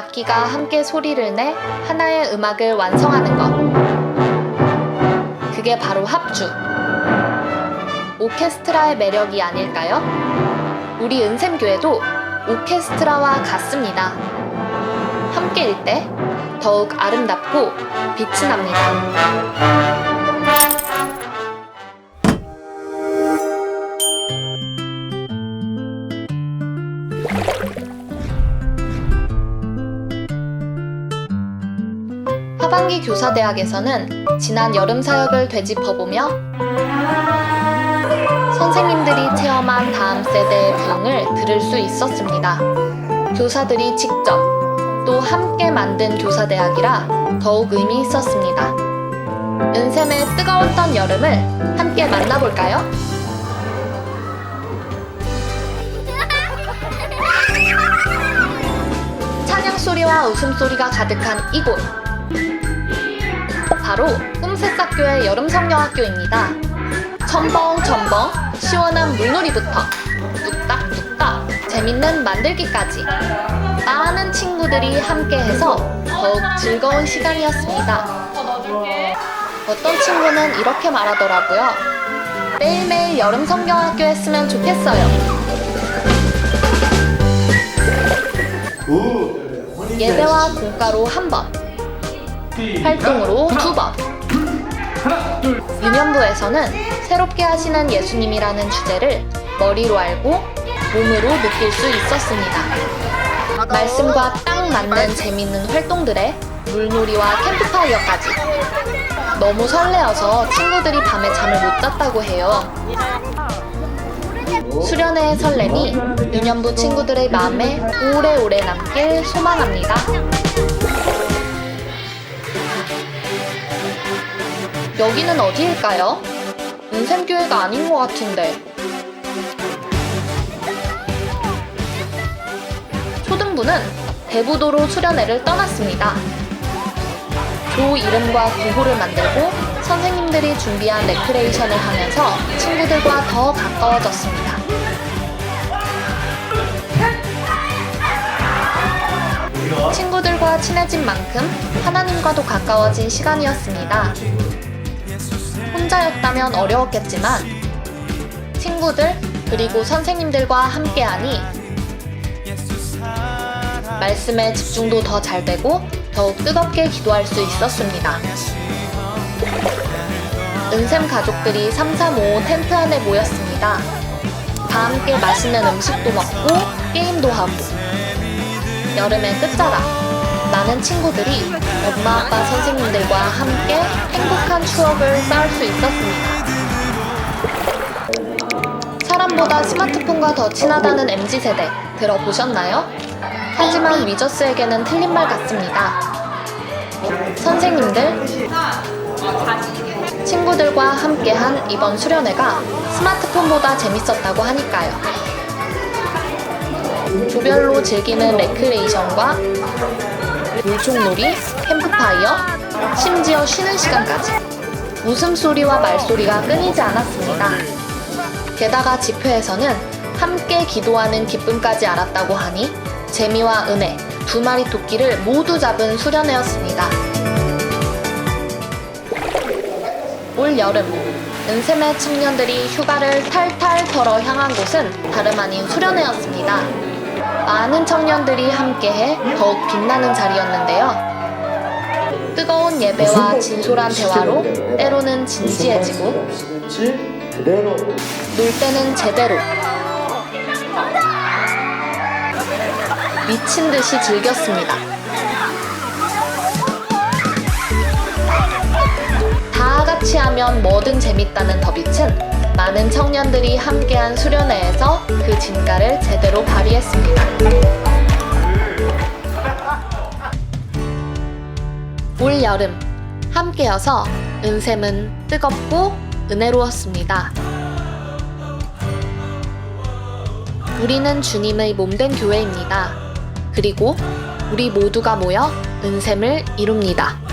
악기가 함께 소리를 내 하나의 음악을 완성하는 것. 그게 바로 합주. 오케스트라의 매력이 아닐까요? 우리 은샘교회도 오케스트라와 같습니다. 함께일 때 더욱 아름답고 빛이 납니다. 하반기 교사대학에서는 지난 여름 사역을 되짚어보며 선생님들이 체험한 다음 세대의 부흥을 들을 수 있었습니다. 교사들이 직접 또 함께 만든 교사대학이라 더욱 의미 있었습니다. 은샘의 뜨거웠던 여름을 함께 만나볼까요? 찬양 소리와 웃음 소리가 가득한 이곳. 바로 꿈새싹교회 여름성녀학교입니다. 첨벙첨벙 시원한 물놀이부터 뚝딱뚝딱 재밌는 만들기까지 많은 친구들이 함께해서 더욱 즐거운 시간이었습니다. 어떤 친구는 이렇게 말하더라고요. 매일매일 여름 성경학교 했으면 좋겠어요. 예배와 공가로 한 번, 활동으로 두 번. 유년부에서는 새롭게 하시는 예수님이라는 주제를 머리로 알고 몸으로 느낄 수 있었습니다. 말씀과 딱 맞는 재밌는 활동들에 물놀이와 캠프파이어까지. 너무 설레어서 친구들이 밤에 잠을 못 잤다고 해요. 수련회의 설렘이 유년부 친구들의 마음에 오래오래 남길 소망합니다. 여기는 어디일까요? 은샘교회가 아닌 것 같은데. 초등부는 대부도로 수련회를 떠났습니다. 조 이름과 구호를 만들고 선생님들이 준비한 레크레이션을 하면서 친구들과 더 가까워졌습니다. 친구들과 친해진 만큼 하나님과도 가까워진 시간이었습니다. 혼자였다면 어려웠겠지만 친구들 그리고 선생님들과 함께하니 말씀에 집중도 더 잘 되고 더욱 뜨겁게 기도할 수 있었습니다. 은샘 가족들이 335 텐트 안에 모였습니다. 다 함께 맛있는 음식도 먹고 게임도 하고 여름의 끝자락 많은 친구들이 엄마 아빠 선생님들과 함께 행복한 추억을 쌓을 수 있었습니다. 사람보다 스마트폰과 더 친하다는 MZ세대 들어보셨나요? 하지만 위저스에게는 틀린 말 같습니다. 선생님들, 친구들과 함께한 이번 수련회가 스마트폰보다 재밌었다고 하니까요. 조별로 즐기는 레크레이션과 물총놀이, 캠프파이어, 심지어 쉬는 시간까지 웃음소리와 말소리가 끊이지 않았습니다. 게다가 집회에서는 함께 기도하는 기쁨까지 알았다고 하니 재미와 은혜 두 마리 토끼를 모두 잡은 수련회였습니다. 올 여름 은샘의 청년들이 휴가를 탈탈 털어 향한 곳은 다름 아닌 수련회였습니다. 많은 청년들이 함께해 더욱 빛나는 자리였는데요. 뜨거운 예배와 진솔한 대화로 때로는 진지해지고 놀 때는 제대로 미친 듯이 즐겼습니다. 다 같이 하면 뭐든 재밌다는 더빛은 많은 청년들이 함께한 수련회에서 그 진가를 제대로 발휘했습니다. 올 여름 함께여서 은샘은 뜨겁고 은혜로웠습니다. 우리는 주님의 몸된 교회입니다. 그리고 우리 모두가 모여 은샘을 이룹니다.